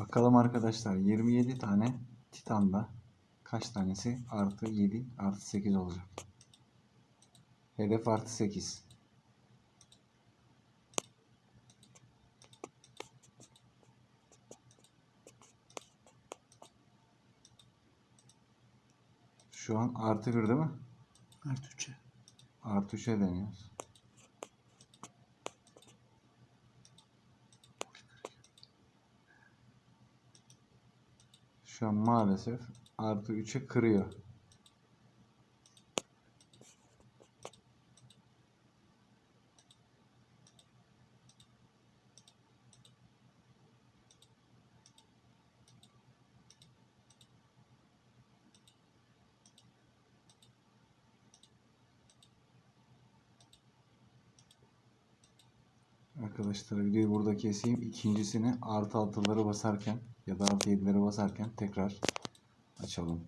Bakalım arkadaşlar 27 tane Titan'da kaç tanesi artı 7 artı 8 olacak. Hedef artı 8. Şu an artı 1 değil mi? Artı 3'e. Artı 3'e deniyoruz. Şu an maalesef artı 3'e kırıyor. Arkadaşlar videoyu burada keseyim. İkincisini artı altıları basarken ya da artı yedileri basarken tekrar açalım.